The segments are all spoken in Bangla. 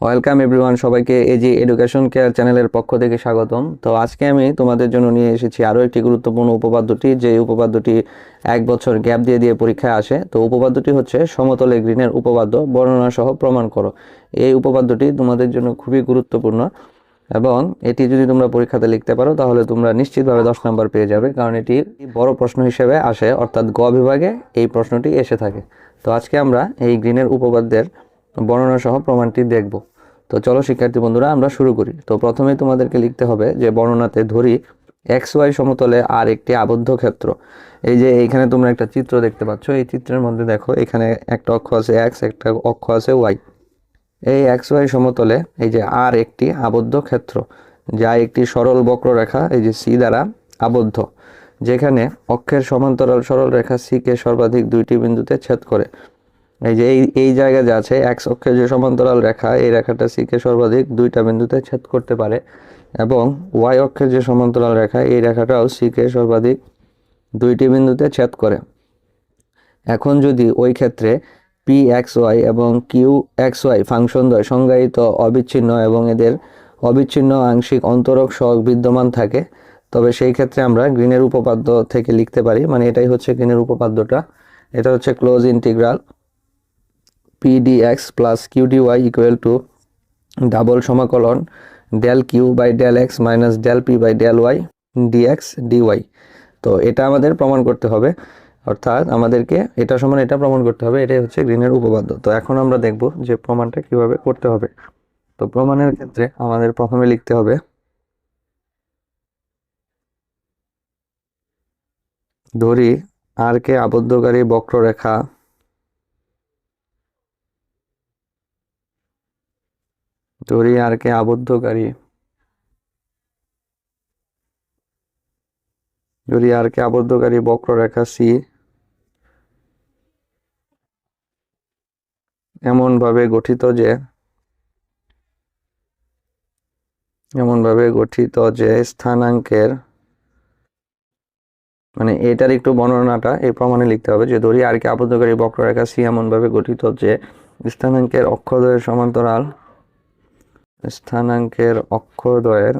ওয়েলকাম এভরিওয়ান সবাইকে এজি এডুকেশন কেয়ার চ্যানেলের পক্ষ থেকে স্বাগতম। তো আজকে আমি তোমাদের জন্য নিয়ে এসেছি আরও একটি গুরুত্বপূর্ণ উপপাদ্যটি, যে উপপাদ্যটি এক বছর গ্যাপ দিয়ে দিয়ে পরীক্ষায় আসে। তো উপপাদ্যটি হচ্ছে সমতলে গ্রিনের উপপাদ্য বর্ণনা সহ প্রমাণ করো। এই উপপাদ্যটি তোমাদের জন্য খুবই গুরুত্বপূর্ণ এবং এটি যদি তোমরা পরীক্ষাতে লিখতে পারো, তাহলে তোমরা নিশ্চিতভাবে দশ নম্বর পেয়ে যাবে, কারণ এটি বড় প্রশ্ন হিসেবে আসে, অর্থাৎ গ বিভাগে এই প্রশ্নটি এসে থাকে। তো আজকে আমরা এই গ্রিনের উপপাদ্যের বর্ণনা সহ প্রমাণটি দেখব। তো চলো, শিক্ষার্থী বন্ধুরা, আমরা শুরু করি। তো প্রথমেই তোমাদেরকে লিখতে হবে যে বর্ণনাতে ধরি এক্স ওয়াই সমতলে আর একটি আবদ্ধ ক্ষেত্র। এই যে এইখানে তোমরা একটা চিত্র দেখতে পাচ্ছ। এই চিত্রের মধ্যে দেখো, এখানে একটা অক্ষ আছে এক্স একটা অক্ষ আছে ওয়াই এই এক্স ওয়াই সমতলে এই যে আর একটি আবদ্ধ ক্ষেত্র, যা একটি সরল বক্ররেখা, এই যে সি দ্বারা আবদ্ধ, যেখানে অক্ষের সমান্তরাল সরল রেখা সিকে সর্বাধিক দুইটি বিন্দুতে ছেদ করে। এই যে এই এই জায়গা যে আছে এক্স অক্ষের যে সমান্তরাল রেখা, এই রেখাটা সিকে সর্বাধিক দুইটা বিন্দুতে ছেদ করতে পারে এবং ওয়াই অক্ষের যে সমান্তরাল রেখা, এই রেখাটাও সিকে সর্বাধিক দুইটি বিন্দুতে ছেদ করে। এখন যদি ওই ক্ষেত্রে পি এক্স ওয়াই এবং কিউ এক্স ওয়াই ফাংশন দ্বয় সংজ্ঞায়িত অবিচ্ছিন্ন এবং এদের অবিচ্ছিন্ন আংশিক অন্তরক সহগ বিদ্যমান থাকে, তবে সেই ক্ষেত্রে আমরা গ্রিনের উপপাদ্য থেকে লিখতে পারি। মানে এটাই হচ্ছে গ্রিনের উপপাদ্যটা। এটা হচ্ছে close integral P D X plus Q D Y equal to double সমাকলন del Q by del X minus del P by del Y D X D Y তো এটা আমাদের প্রমাণ করতে হবে। অর্থাৎ আমাদেরকে এটা সমান এটা প্রমাণ করতে হবে, এটাই হচ্ছে গ্রিনের উপপাদ্য। তো এখন আমরা দেখব যে প্রমাণটা কীভাবে করতে হবে। তো প্রমাণের ক্ষেত্রে আমাদের প্রথমে লিখতে হবে ধরি আর কে আবদ্ধকারী বক্ররেখা ধরি আর কে আবদ্ধকারী? যদি আর কে আবদ্ধকারী বক্ররেখা সি? এমন ভাবে গঠিত যে এমন ভাবে গঠিত যে স্থানাঙ্কের মানে এটার একটু বর্ণনাটা এই প্রমাণে লিখতে হবে যে দড়ি আর কে আবদ্ধকারী বক্ররেখা সি এমন ভাবে গঠিত যে স্থানাঙ্কের অক্ষদ্বয়ের সমান্তরাল স্থানাঙ্কের অক্ষদ্বয়ের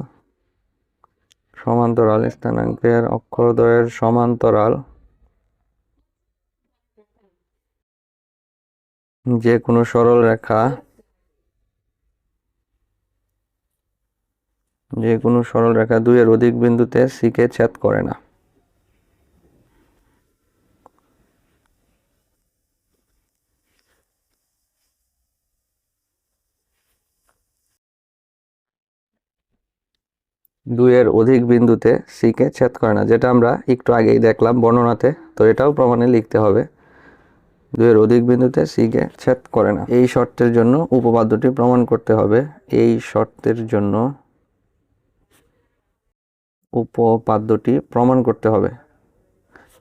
সমান্তরাল, স্থানাঙ্কের অক্ষরদ্বয়ের সমান্তরাল যে কোনো সরল রেখা যে কোনো সরল রেখা দুইয়ের অধিক বিন্দুতে সিকে ছেদ করে না। দুইয়ের অধিক বিন্দুতে সিকে ছেদ করে না, যেটা আমরা একটু আগেই দেখলাম বর্ণনাতে, তো এটাও প্রমাণে লিখতে হবে। দুইয়ের অধিক বিন্দুতে সিকে ছেদ করে না। এই শর্তের জন্য উপপাদ্যটি প্রমাণ করতে হবে। এই শর্তের জন্য উপপাদ্যটি প্রমাণ করতে হবে।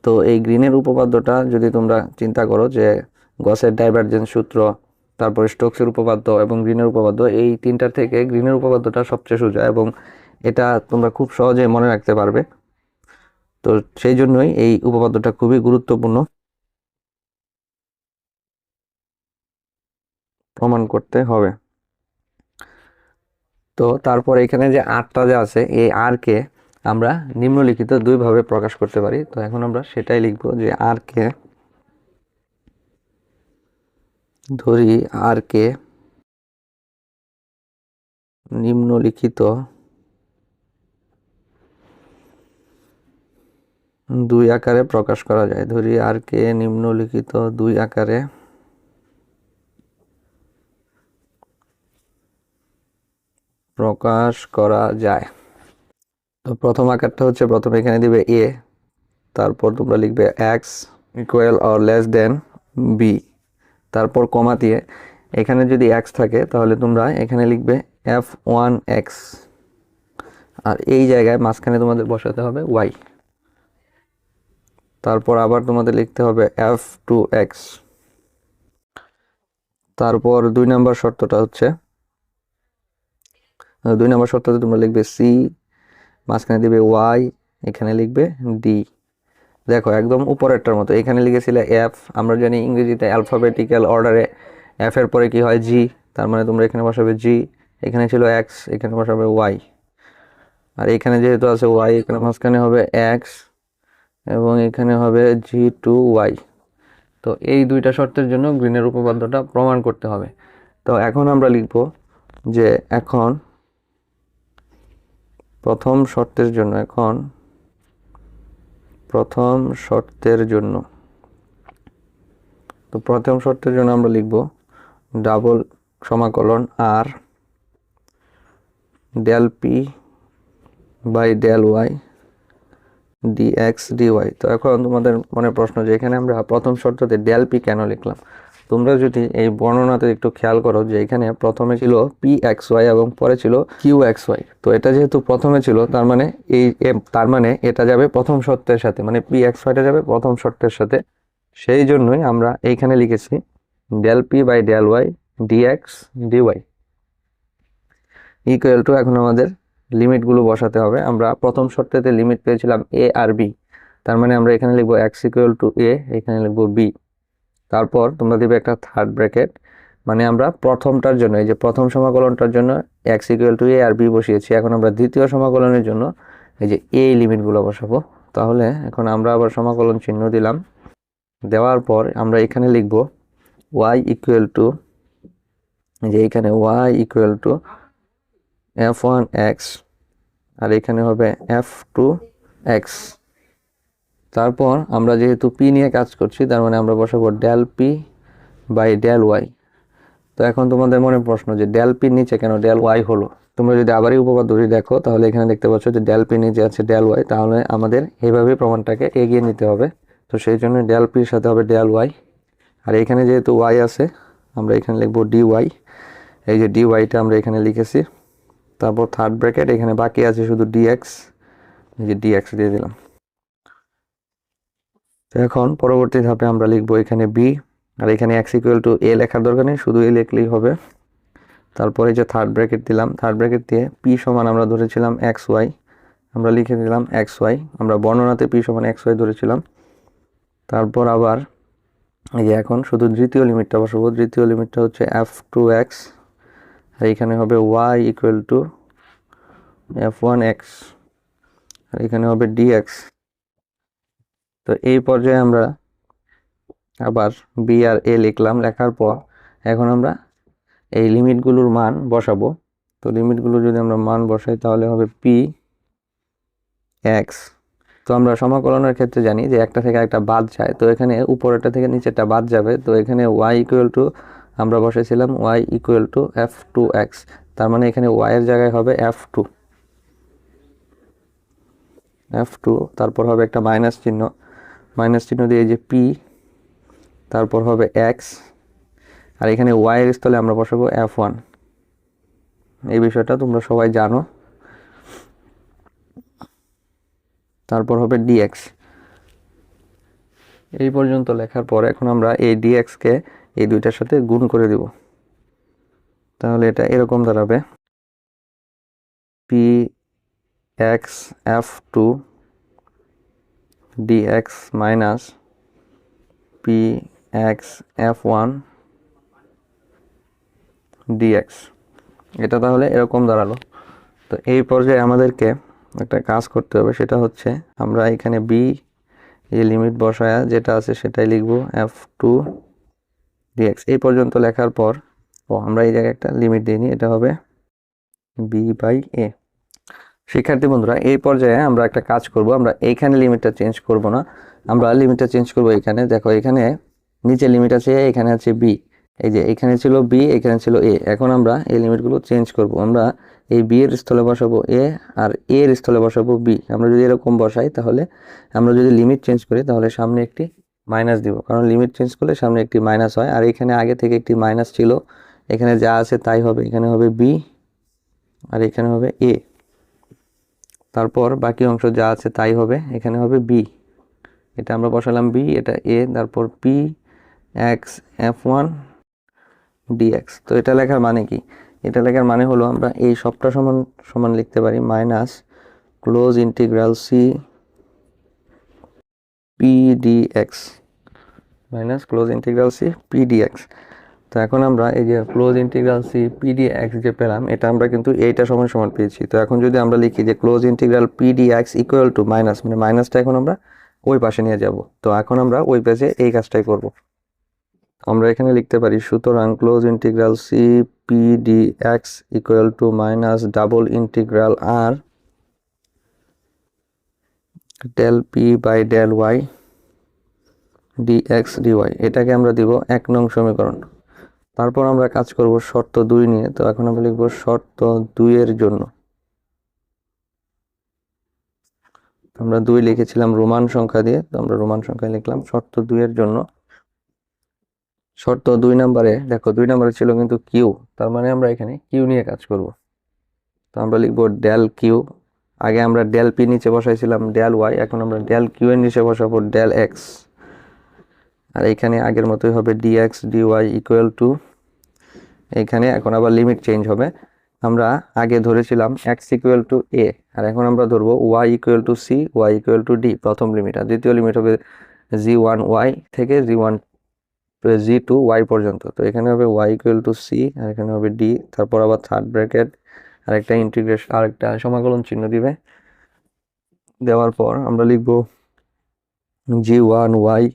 তো এই গ্রিনের উপপাদ্যটা যদি তোমরা চিন্তা করো যে গসের ডাইভারজেন্স সূত্র, তারপর স্টোকসের উপপাদ্য এবং গ্রিনের উপপাদ্য, এই তিনটার থেকে গ্রিনের উপপাদ্যটা সবচেয়ে সোজা এবং এটা তোমরা খুব সহজে মনে রাখতে পারবে। তো সেই জন্যই এই উপপাদ্যটা খুবই গুরুত্বপূর্ণ। প্রমাণ করতে হবে। তো তারপর এখানে যে আটটা যে আছে, এই আর কে আমরা নিম্নলিখিত দুইভাবে প্রকাশ করতে পারি। তো এখন আমরা সেটাই লিখব যে আর কে ধরি আর কে নিম্নলিখিত দুই আকারে প্রকাশ করা যায়। ধরি আর কে নিম্নলিখিত দুই আকারে। প্রকাশ করা যায়। তো প্রথম আকারটা হচ্ছে প্রথমে এখানে দিবে এ, তারপর তোমরা লিখবে X equal or less than B, তারপর কমা দিয়ে। এখানে যদি এক্স থাকে তাহলে তোমরা এখানে লিখবে এফ ওয়ান এক্স। আর এই জায়গায় মাঝখানে তোমাদের বসাতে হবে ওয়াই। তারপর আবার তোমাদের লিখতে হবে এফ টু এক্স তারপর দুই নম্বর শর্তটা হচ্ছে দুই নম্বর শর্ততে তোমরা লিখবে সি মাঝখানে দিবে ওয়াই এখানে লিখবে ডি দেখো, একদম উপরেরটার মতো। এখানে লিখেছিলে এফ আমরা জানি ইংরেজিতে অ্যালফাবেটিক্যাল অর্ডারে এফ এর পরে কি হয়? জি তার মানে তোমরা এখানে বসাবে জি এখানে ছিল এক্স এখানে বসাবে ওয়াই আর এখানে যেহেতু আছে ওয়াই এখানে মাঝখানে হবে এক্স এবং এখানে হবে জি টু ওয়াই তো এই দুইটা শর্তের জন্য গ্রিনের উপপাদ্যটা প্রমাণ করতে হবে। তো এখন আমরা লিখব যে এখন প্রথম শর্তের জন্য, এখন প্রথম শর্তের জন্য। তো প্রথম শর্তের জন্য আমরা লিখব ডাবল সমাকলন R del P by del Y D X D Y তো এখন তোমাদের মনে প্রশ্ন যে এখানে আমরা প্রথম শর্ততে ডেল পি কেন লিখলাম? তোমরা যদি এই বর্ণনাতে একটু খেয়াল করো যে এখানে প্রথমে ছিল পি এক্স ওয়াই এবং পরে ছিল কিউ এক্স ওয়াই তো এটা যেহেতু প্রথমে ছিল, তার মানে এই তার মানে এটা যাবে প্রথম শর্তের সাথে মানে পি এক্স ওয়াইটা যাবে প্রথম শর্তের সাথে। সেই জন্যই আমরা এইখানে লিখেছি del P by del Y D X D Y equal to এখন আমাদের লিমিটগুলো বসাতে হবে। আমরা প্রথম শর্তেতে লিমিট পেয়েছিলাম এ আর বি তার মানে আমরা এখানে লিখব এক্স ইকুয়াল টু এ এখানে লিখব বি তারপর তোমরা দিবে একটা থার্ড ব্র্যাকেট মানে আমরা প্রথমটার জন্য, এই যে প্রথম সমাকলনটার জন্য এক্স ইকুয়াল টু এ আর বি বসিয়েছি। এখন আমরা দ্বিতীয় সমাকলনের জন্য এই যে এই লিমিটগুলো বসাবো। তাহলে এখন আমরা আবার সমাকলন চিহ্ন দিলাম। দেওয়ার পর আমরা এখানে লিখব ওয়াই ইকুয়াল টু যে এখানে Y equal to F one X আর এখানে হবে এফ টু এক্স তারপর আমরা যেহেতু পি নিয়ে কাজ করছি, তার মানে আমরা বসাবো del P by del Y তো এখন তোমাদের মনে প্রশ্ন যে ডেল পির নিচে কেন ডেল ওয়াই হলো? তোমরা যদি আবারই উপপাদ্যটি দেখো, তাহলে এখানে দেখতে পাচ্ছ যে ডেল পি নিচে আছে ডেল ওয়াই তাহলে আমাদের এইভাবে প্রমাণটাকে এগিয়ে নিতে হবে। তো সেই জন্য ডেল পির সাথে হবে ডেল ওয়াই আর এখানে যেহেতু ওয়াই আছে, আমরা এখানে লিখব ডি ওয়াই এই যে ডি ওয়াইটা আমরা এখানে লিখেছি। তারপর থার্ড ব্র্যাকেট এখানে বাকি আছে শুধু ডিএক্স যে ডিএক্স দিয়ে দিলাম। তো এখন পরবর্তী ধাপে আমরা লিখব এখানে বি আর এখানে এক্স ইকুয়াল টু এ লেখার দরকার নেই, শুধু এ লিখলেই হবে। তারপরে যে থার্ড ব্র্যাকেট দিলাম থার্ড ব্র্যাকেট দিয়ে পি সমান আমরা ধরেছিলাম এক্স ওয়াই আমরা লিখে দিলাম এক্স ওয়াই আমরা বর্ণনাতে পি সমান এক্স ওয়াই ধরেছিলাম। তারপর আবার, এই যে এখন শুধু দ্বিতীয় লিমিটটা বসাবো, দ্বিতীয় লিমিটটা হচ্ছে এফ টু এক্স আর এখানে হবে Y equal to F one X আর এখানে হবে ডিএক্স তো এই পর্যায়ে আমরা আবার বি আর এ লিখলাম, লেখার পর এখন আমরা এই লিমিটগুলোর মান বসাবো। তো লিমিটগুলো যদি আমরা মান বসাই, তাহলে হবে পি এক্স তো আমরা সমাকলনের ক্ষেত্রে জানি যে একটা থেকে একটা বাদ যায়, তো এখানে উপরেরটা থেকে নিচেরটা বাদ যাবে, তো এখানে ওয়াই ইকুয়াল টু আমরা বসেছিলাম Y equal to F two X তার মানে এখানে ওয়াইয়ের জায়গায় হবে এফ টু এফ টু তারপর হবে একটা মাইনাস চিহ্ন। মাইনাস চিহ্ন দিয়ে যে পি তারপর হবে এক্স আর এখানে ওয়াই এর স্থলে আমরা বসাবো এফ ওয়ান এই বিষয়টা তোমরা সবাই জানো। তারপর হবে ডিএক্স এই পর্যন্ত লেখার পর এখন আমরা এই ডিএক্সকে এই দুইটার সাথে গুণ করে দিব। তাহলে এটা এরকম দাঁড়াবে। P X F two D X minus P X F one D X এটা তাহলে এরকম দাঁড়াল। তো এই পর্যায়ে আমাদেরকে একটা কাজ করতে হবে, সেটা হচ্ছে আমরা এখানে বি এই লিমিট বসায়া যেটা আছে সেটাই লিখব এফ টু ডিএক্স এই পর্যন্ত লেখার পর, ও আমরা এই জায়গায় একটা লিমিট দিইনি এটা হবে বি বাই এ শিক্ষার্থী বন্ধুরা, এই পর্যায়ে আমরা একটা কাজ করব, আমরা এইখানে লিমিটটা চেঞ্জ করব না, আমরা লিমিটটা চেঞ্জ করব এখানে। দেখো, এখানে নিচে লিমিট আছে এখানে আছে বি এই যে, এখানে ছিল বি এখানে ছিল এ এখন আমরা এই লিমিটগুলো চেঞ্জ করব, আমরা এই বি এর স্থলে বসাবো এ আর এর স্থলে বসাবো বি আমরা যদি এরকম বসাই, তাহলে আমরা যদি লিমিট চেঞ্জ করি, তাহলে সামনে একটি মাইনাস দিব। কারণ লিমিট চেঞ্জ করলে সামনে একটি মাইনাস হয়। আর এখানে আগে থেকে একটি মাইনাস ছিল। এখানে যা আছে তাই হবে। এখানে হবে বি আর এখানে হবে এ তারপর বাকি অংশ যা আছে তাই হবে। এখানে হবে বি এটা আমরা বসালাম বি এটা এ তারপর P X F one D X তো এটা লেখার মানে কি? এটা লেখার মানে হলো আমরা এই সবটা সমান সমান লিখতে পারি। Minus close integral C P D X minus close integral C P D X তো এখন আমরা এই যে close integral C P D X যে পেলাম, এটা আমরা কিন্তু এইটা সমান সমান পেয়েছি। তো এখন যদি আমরা লিখি যে close integral P D X equal to minus মানে মাইনাসটা এখন আমরা ওই পাশে নিয়ে যাব। তো এখন আমরা ওই পাশে এই কাজটাই করব। আমরা এখানে লিখতে পারি, সুতরাং close integral C P D X equal to minus double integral R del P by del Y D X D Y এটাকে আমরা দিব এক নং সমীকরণ। তারপর আমরা কাজ করব শর্ত দুই নিয়ে, তো এখন আমরা লিখব শর্ত দুইয়ের জন্য। আমরা দুই লিখেছিলাম রোমান সংখ্যা দিয়ে, তো আমরা রোমান সংখ্যা লিখলাম শর্ত দুইয়ের জন্য। শর্ত দুই নম্বরে, দেখো দুই নম্বরে ছিল কিন্তু কিউ, তার মানে আমরা এখানে কিউ নিয়ে কাজ করব। তো আমরা লিখব ডেল কিউ আগে আমরা ডেল পি নিচে বসাইছিলাম ডেল ওয়াই, এখন আমরা ডেল কিউ এর নিচে বসাবো ডেল এক্স। আর এখানে আগের মতোই হবে ডিএক্স ডিওয়াই ইকুয়াল টু এখানে এখন আবার লিমিট চেঞ্জ হবে। আমরা আগে ধরেছিলাম এক্স ইকুয়াল টু এ, আর এখন আমরা ধরবো Y equal to C, Y equal to D, প্রথম লিমিট আর দ্বিতীয় লিমিট হবে জি ওয়ান ওয়াই থেকে G one, G two Y পর্যন্ত। তো এখানে হবে ওয়াই ইকুয়াল টু সি, আর এখানে হবে ডি, তারপর আবার থার্ড ব্র্যাকেট আরেকটা ইন্টিগ্রেশন আরেকটা সমাকলন চিহ্ন দিবে। দেওয়ার পর আমরা লিখব জি ওয়ান ওয়াই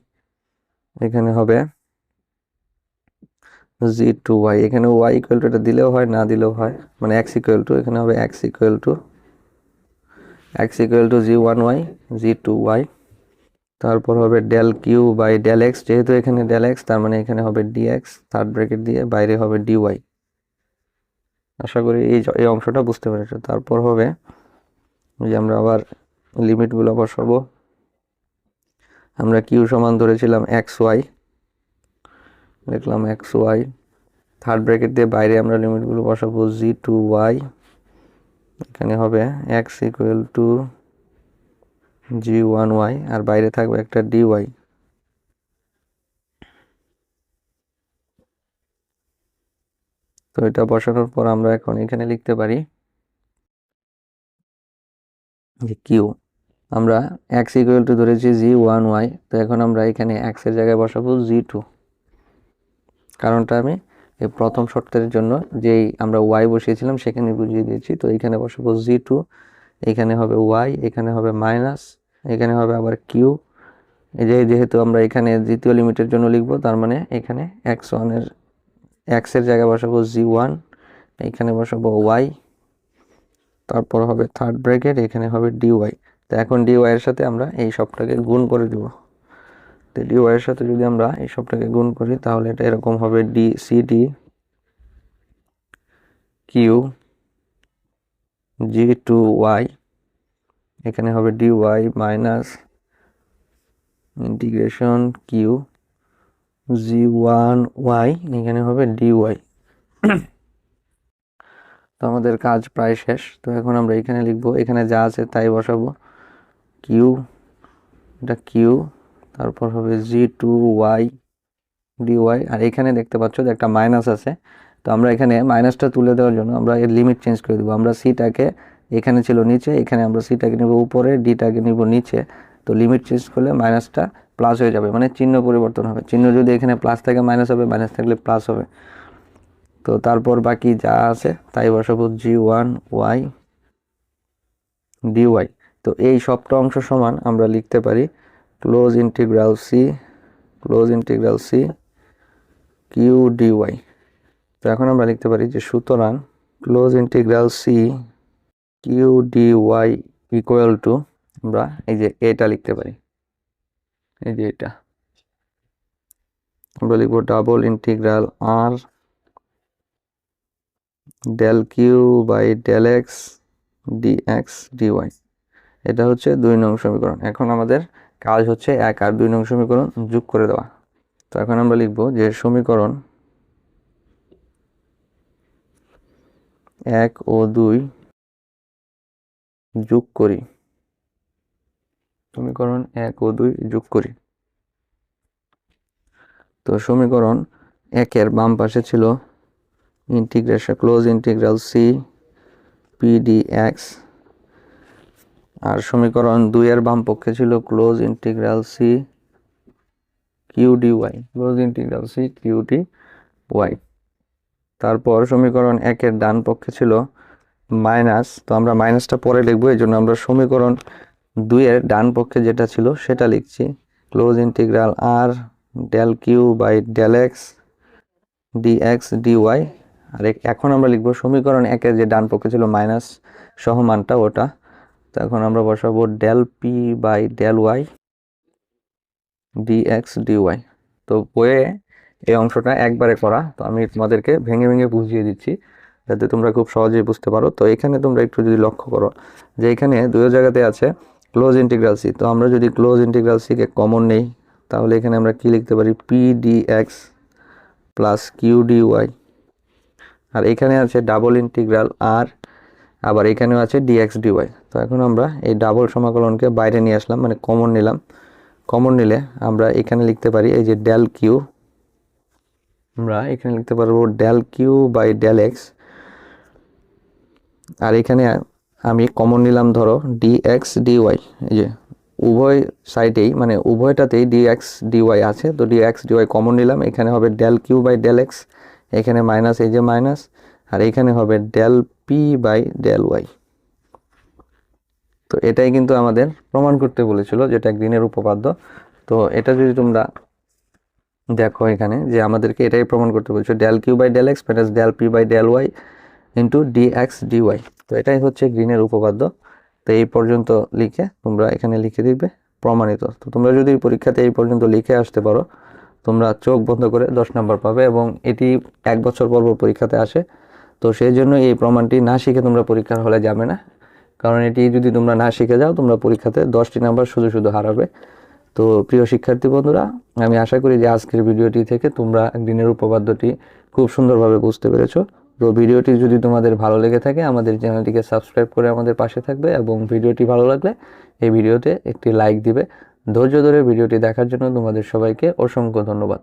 এখানে হবে জি টু ওয়াই এখানে ওয়াই ইকুয়াল টু এটা দিলেও হয়, না দিলেও হয়। মানে এক্স ইকুয়াল টু এখানে হবে x equal to x equal to g one y g two y তারপর হবে del q by del x যেহেতু এখানে ডেল এক্স তার মানে এখানে হবে ডিএক্স থার্ড ব্র্যাকেট দিয়ে বাইরে হবে ডিওয়াই আশা করি এই এই অংশটা বুঝতে পেরেছ। তারপর হবে যে আমরা আবার লিমিটগুলো বসাবো আমরা কিউ সমান ধরেছিলাম এক্স ওয়াই। লিখলাম এক্স ওয়াই, থার্ড ব্র্যাকেট দিয়ে বাইরে আমরা লিমিটগুলো বসাবো জি টু ওয়াই। এখানে হবে x equal to g one y, আর বাইরে থাকবে একটা ডি ওয়াই তো এটা বসানোর পর আমরা এখন এখানে লিখতে পারি যে কিউ আমরা এক্স ইকুয়াল টু ধরেছি জি ওয়ান ওয়াই তো এখন আমরা এখানে এক্সের জায়গায় বসাবো জি টু কারণটা আমি এই প্রথম শর্তের জন্য যেই আমরা ওয়াই বসিয়েছিলাম সেখানে বুঝিয়ে দিয়েছি, তো এখানে বসাবো জি টু এখানে হবে ওয়াই এখানে হবে মাইনাস এখানে হবে আবার কিউ এই যে যেহেতু আমরা এখানে দ্বিতীয় লিমিটের জন্য লিখব, তার মানে এখানে এক্স ওয়ানের এক্সের জায়গায় বসাবো জি ওয়ান এখানে বসাবো ওয়াই তারপর হবে থার্ড ব্র্যাকেট এখানে হবে ডি ওয়াই তো এখন ডি ওয়াই এর সাথে আমরা এই সবটাকে গুণ করে দেব। তো ডি ওয়াই এর সাথে যদি আমরা এই সবটাকে গুণ করি, তাহলে এটা এরকম হবে d c d q g two y এখানে হবে d y minus integration q g one y এখানে হবে ডি ওয়াই তো আমাদের কাজ প্রায় শেষ। তো এখন আমরা এখানে লিখব, এখানে যা আছে তাই বসাবো। কিউ এটা কিউ তারপর হবে g two y d y আর এখানে দেখতে পাচ্ছ যে একটা মাইনাস আছে। তো আমরা এখানে মাইনাসটা তুলে দেওয়ার জন্য আমরা এর লিমিট চেঞ্জ করে দেবো। আমরা সিটাকে এখানে ছিল নিচে, এখানে আমরা সিটাকে নিব উপরে ডিটাকে নিব নিচে। তো লিমিট চেঞ্জ করলে মাইনাসটা প্লাস হয়ে যাবে মানে চিহ্ন পরিবর্তন হবে। চিহ্ন যদি এখানে প্লাস থাকে মাইনাস হবে মাইনাস থাকলে প্লাস হবে। তো তারপর বাকি যা আছে, তাই বসাবো g one y d y তো এই সবটা অংশ সমান আমরা লিখতে পারি close integral c close integral c q d y তো এখন আমরা লিখতে পারি যে সুতরাং close integral c q d y equal to আমরা এই যে এটা লিখতে পারি। এই যে এটা। আমরা লিখব double integral R del q by del x d x d y এটা হচ্ছে দুই নং সমীকরণ। এখন আমাদের কাজ হচ্ছে এক আর দুই নং সমীকরণ যোগ করে দেওয়া। তো এখন আমরা লিখব যে সমীকরণ এক ও দুই যোগ করি। সমীকরণ এক ও দুই যোগ করি। তো সমীকরণ একের বাম পাশে ছিল integration close integral c p d x আর সমীকরণ দুইয়ের বাম পক্ষে ছিল close integral c q d y close integral c q d y তারপর সমীকরণ একের ডান পক্ষে ছিল মাইনাস তো আমরা মাইনাসটা পরে লিখব, এই জন্য আমরা সমীকরণ দুইয়ের ডান পক্ষে যেটা ছিল সেটা লিখছি। Close integral R del q by del x d x d y আর এখন আমরা লিখব সমীকরণ একের যে ডান পক্ষে ছিল মাইনাস সহ মানটা ওটা। তো এখন আমরা বসাবো del p by del y d x d y তো বইয়ে এই অংশটা একবারে করা। তো আমি তোমাদেরকে ভেঙে ভেঙে বুঝিয়ে দিচ্ছি যাতে তোমরা খুব সহজেই বুঝতে পারো। তো এখানে তোমরা একটু যদি লক্ষ্য করো যে এখানে দুই জায়গাতে আছে ক্লোজ ইন্টিগ্রাল সি তো আমরা যদি ক্লোজ ইন্টিগ্রাল সিকে কমন নেই, তাহলে এখানে আমরা কি লিখতে পারি? P d x plus q d y আর এখানে আছে ডাবল ইন্টিগ্রাল আর আবার এখানেও আছে ডিএক্স ডিওয়াই তো এখন আমরা এই ডাবল সমাকলনকে বাইরে নিয়ে আসলাম মানে কমন নিলাম। কমন নিলে আমরা এখানে লিখতে পারি এই যে ডেল কিউ আমরা এখানে লিখতে পারব del q by del x আর এখানে আমি কমন নিলাম ধরো ডি এক্স ডিওয়াই এই যে উভয় সাইডেই মানে উভয়টাতেই ডি এক্স ডিওয়াই আছে, তো ডি এক্স ডিওয়াই কমন নিলাম, এখানে হবে del q by del x এখানে মাইনাস এই যে মাইনাস আর এখানে হবে del p by del y তো এটাই কিন্তু আমাদের প্রমাণ করতে বলেছিল, যেটা গ্রিনের উপপাদ্য। তো এটা যদি তোমরা দেখো এখানে, যে আমাদেরকে এটাই প্রমাণ করতে বলছো del q by del x minus del p by del y into d x d y তো এটাই হচ্ছে গ্রিনের উপপাদ্য। তো এই পর্যন্ত লিখে তোমরা এখানে লিখে দিবে প্রমাণিত। তো তোমরা যদি পরীক্ষাতে এই পর্যন্ত লিখে আসতে পারো, তোমরা চোখ বন্ধ করে দশ নম্বর পাবে এবং এটি এক বছর পর পর পরীক্ষাতে আসে। তো সেই জন্য এই প্রমাণটি না শিখে তোমরা পরীক্ষার হলে যাবে না। কারণ এটি যদি তোমরা না শিখে যাও, তোমরা পরীক্ষাতে দশটি নাম্বার শুধু শুধু হারাবে। তো প্রিয় শিক্ষার্থী বন্ধুরা, আমি আশা করি যে আজকের ভিডিওটি থেকে তোমরা দিনের উপপাদ্যটি খুব সুন্দরভাবে বুঝতে পেরেছ। তো ভিডিওটি যদি তোমাদের ভালো লেগে থাকে, আমাদের চ্যানেলটিকে সাবস্ক্রাইব করে আমাদের পাশে থাকবে এবং ভিডিওটি ভালো লাগলে এই ভিডিওতে একটি লাইক দিবে। ধৈর্য ধরে ভিডিওটি দেখার জন্য তোমাদের সবাইকে অসংখ্য ধন্যবাদ।